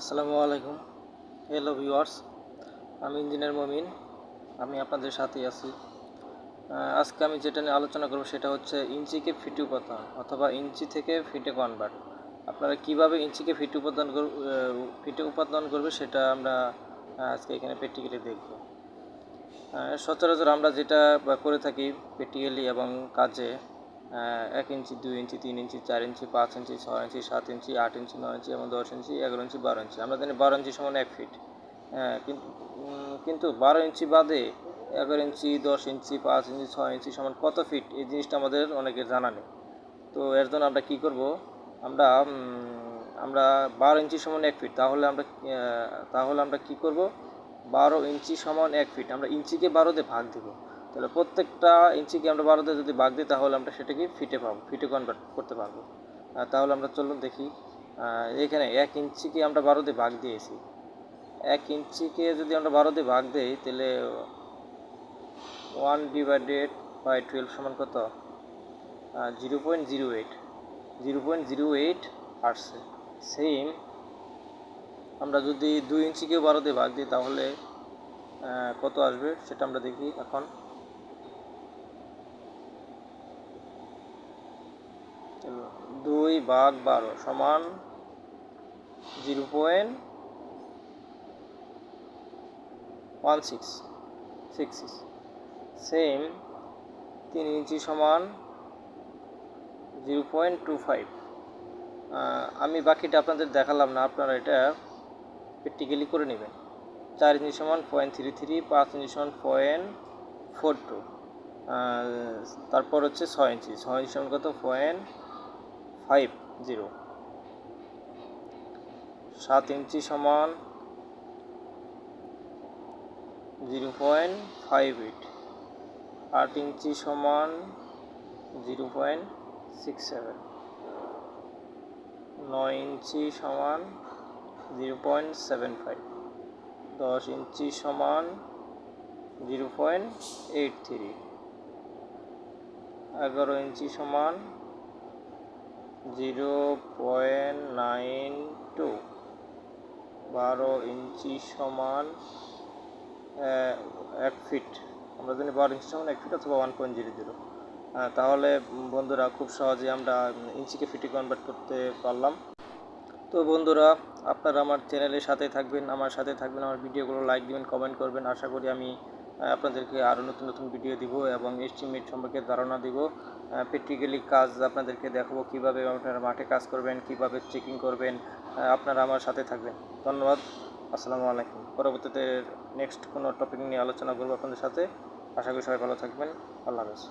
আসসালামু আলাইকুম। Hello viewers আমি ইঞ্জিনিয়ার মমিন, আমি আপনাদের সাথেই আছি। আজকে আমি যেটা নিয়ে আলোচনা করব সেটা হচ্ছে ইঞ্চিকে ফিটে উপাদান অথবা ইঞ্চি থেকে ফিটে কনভার্ট আপনারা কীভাবে ইঞ্চিকে ফিটে উপাদান ফিটে উপাদান করবে সেটা আমরা আজকে এখানে প্র্যাকটিক্যালি দেখব। সচরাচর আমরা যেটা করে থাকি প্র্যাকটিক্যালি এবং কাজে এক ইঞ্চি দুই ইঞ্চি তিন ইঞ্চি চার ইঞ্চি পাঁচ ইঞ্চি ছয় ইঞ্চি সাত ইঞ্চি আট ইঞ্চি নয় ইঞ্চি এবং দশ ইঞ্চি এগারো ইঞ্চি বারো ইঞ্চি। আমরা জানি বারো ইঞ্চি সমান এক ফিট হ্যাঁ, কিন্তু বারো ইঞ্চি বাদে এগারো ইঞ্চি দশ ইঞ্চি পাঁচ ইঞ্চি ছয় ইঞ্চি সমান কত ফিট এই জিনিসটা আমাদের অনেকের জানা নেই। তো এর জন্য আমরা কী করব? আমরা আমরা বারো ইঞ্চি সমান এক ফিট তাহলে আমরা তাহলে আমরা কী করব? বারো ইঞ্চি সমান এক ফিট আমরা ইঞ্চিকে বারোতে ভাগ দিব। তাহলে প্রত্যেকটা ইঞ্চিকে আমরা বারোতে যদি ভাগ দিই, তাহলে আমরা সেটাকে ফিটে পাবো, ফিটে কনভার্ট করতে পারব। তাহলে আমরা চলুন দেখি। এখানে এক ইঞ্চিকে আমরা বারো দিয়ে ভাগ দিয়েছি? এক ইঞ্চিকে যদি আমরা বারোতে ভাগ দিই, তাহলে ওয়ান ডিভাইডেড বাই টুয়েলভ সমান কত? Zero point zero eight zero point zero eight আসছে। সেম আমরা যদি দুই ইঞ্চিকেও বারোতে ভাগ দিই, তাহলে কত আসবে? সেটা আমরা দেখি এখন। দুই ভাগ বারো সমান zero point one six six six same তিন ইঞ্চি সমান জিরো পয়েন্ট টু ফাইভ। আমি বাকিটা আপনাদের দেখালাম না, আপনারা এটা প্র্যাকটিক্যালি করে নেবেন। চার ইঞ্চি সমান পয়েন্ট থ্রি থ্রি, পাঁচ ইঞ্চি সমান পয়েন্ট ফোর টু। তারপর হচ্ছে ছয় ইঞ্চি ছয় ইঞ্চি সমান কত? পয়েন্ট ফাইভ জিরো সাত ইঞ্চি সমান জিরো পয়েন্ট ফাইভ এইট আট ইঞ্চি সমান জিরো পয়েন্ট সিক্স সেভেন নয় ইঞ্চি সমান জিরো পয়েন্ট সেভেন ফাইভ দশ ইঞ্চি সমান জিরো পয়েন্ট এইট থ্রি এগারো ইঞ্চি সমান জিরো পয়েন্ট নাইন টু। বারো ইঞ্চি সমান এক ফিট। আমরা জানি বারো ইঞ্চি সমান এক ফিট অথবা ওয়ান পয়েন্ট জিরো জিরো তাহলে বন্ধুরা, খুব সহজে আমরা ইঞ্চিকে ফিটে কনভার্ট করতে পারলাম। তো বন্ধুরা, আপনারা আমার চ্যানেলের সাথে থাকবেন, আমার সাথে থাকবেন, আমার ভিডিওগুলো লাইক দিবেন কমেন্ট করবেন। আশা করি আমি আপনাদেরকে আরও নতুন নতুন ভিডিও দিব এবং এস্টিমেট সম্পর্কে ধারণা দিব। প্র্যাকটিক্যালি কাজ আপনাদেরকে দেখাবো কীভাবে আপনারা মাঠে কাজ করবেন, কীভাবে চেকিং করবেন আপনারা আমার সাথে থাকবেন। ধন্যবাদ। আসসালামু আলাইকুম। পরবর্তীতে নেক্সট কোনো টপিক নিয়ে আলোচনা করব আপনাদের সাথে। আশা করি সবাই ভালো থাকবেন। আল্লাহ হাফেজ।